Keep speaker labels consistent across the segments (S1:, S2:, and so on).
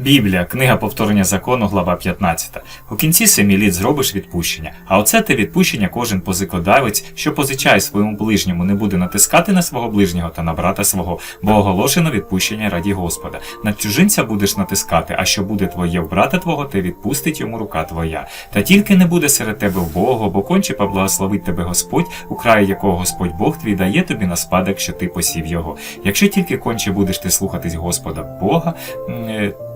S1: Біблія, книга повторення закону, глава 15. У кінці семи літ зробиш відпущення. А оце те відпущення кожен позикодавець, що позичає своєму ближньому, не буде натискати на свого ближнього та на брата свого, бо оголошено відпущення раді Господа. На чужинця будеш натискати, а що буде твоє в брата твого, те відпустить йому рука твоя. Та тільки не буде серед тебе вбогого, бо конче поблагословить тебе Господь, у краї якого Господь Бог твій дає тобі на спадок, що ти посів його. Якщо тільки конче будеш ти слухатись Господа Бога.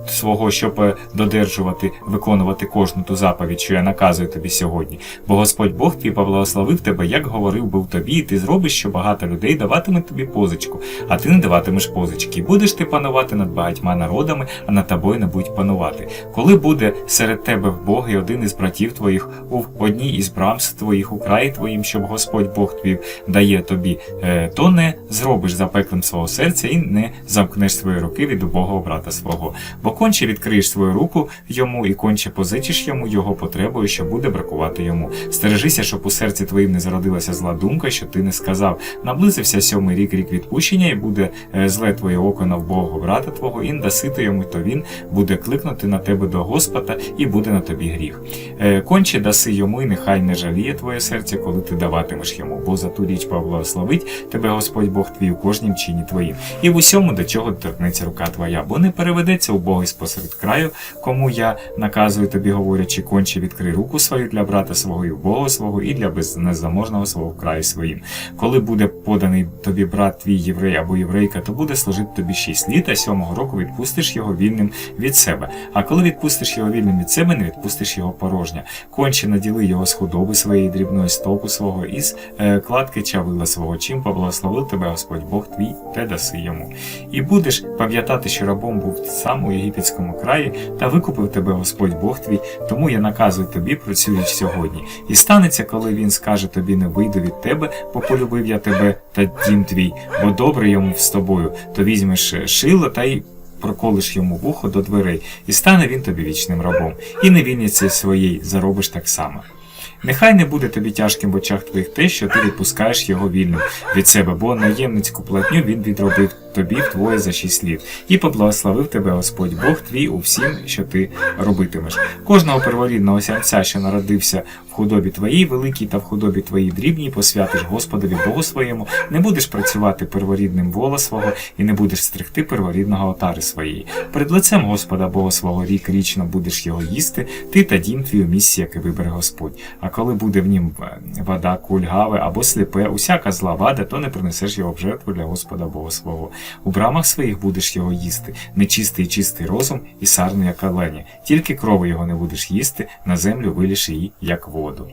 S1: Свого, щоб е, додержувати, виконувати кожну ту заповідь, що я наказую тобі сьогодні. Бо Господь Бог твій поблагословив тебе, як говорив був тобі, і ти зробиш, що багато людей даватимуть тобі позичку, а ти не даватимеш позички. Будеш ти панувати над багатьма народами, а над тобою не будуть панувати. Коли буде серед тебе в Боги один із братів твоїх у одній із брамств твоїх у краї твоїм, щоб Господь Бог твій дає тобі, е, то не зробиш запеклим свого серця і не замкнеш свої руки від убогого брата свого. Бо конче відкриєш свою руку йому і конче позичиш йому його потребою, що буде бракувати йому. Стережися, щоб у серці твоїм не зародилася зла думка, що ти не сказав. Наблизився сьомий рік рік відпущення, і буде е, зле твоє око на вбогого брата твого, і не даси ти йому, то він буде кликнути на тебе до Господа, і буде на тобі гріх. Е, Конче даси йому, і нехай не жаліє твоє серце, коли ти даватимеш йому, бо за ту річ поблагословить тебе Господь Бог твій у кожнім чині твоїм, і в усьому, до чого торкнеться рука твоя, бо не переведеться убогий спосеред краю, кому я наказую тобі, говорячи, конче відкрий руку свою для брата свого і убогого свого, і для безнезаможного свого краю своїм. Коли буде поданий тобі брат твій єврей або єврейка, то буде служити тобі шість літ, а сьомого року відпустиш його вільним від себе. А коли відпустиш його вільним від себе, не відпустиш його порожня. Конче наділи його з худоби своєї дрібної стоку свого із е, кладки чавила свого, чим поблагословив тебе Господь Бог твій, те даси йому. І будеш пам'ятати, що рабом був сам у єгипетському краї, та викупив тебе Господь Бог твій, тому я наказую тобі про сьогодні. І станеться, коли він скаже тобі, не вийду від тебе, бо полюбив я тебе та дім твій, бо добре йому з тобою, то візьмеш шило та й проколиш йому вухо до дверей, і стане він тобі вічним рабом, і невільниці своїй заробиш так само. Нехай не буде тобі тяжким в очах твоїх те, що ти відпускаєш його вільним від себе, бо наємницьку платню він відробив тобі вдвоє за шість літ, і поблагословив тебе Господь Бог твій у всім, що ти робитимеш. Кожного перворідного сянця, що народився в худобі твоїй великій та в худобі твоїй дрібній, посвятиш Господові Богу своєму, не будеш працювати перворідним вола свого і не будеш стригти перворідного отари своєї. Перед лицем Господа Бога свого рік річно будеш його їсти, ти та дім твій у місці, яке вибере Господь. А коли буде в нім е, вода кульгаве або сліпе, усяка зла вада, то не принесеш його в жертву для Господа Бога свого. У брамах своїх будеш його їсти, нечистий і чистий розум і сарну, як олені. Тільки крови його не будеш їсти, на землю виліш її, як воду.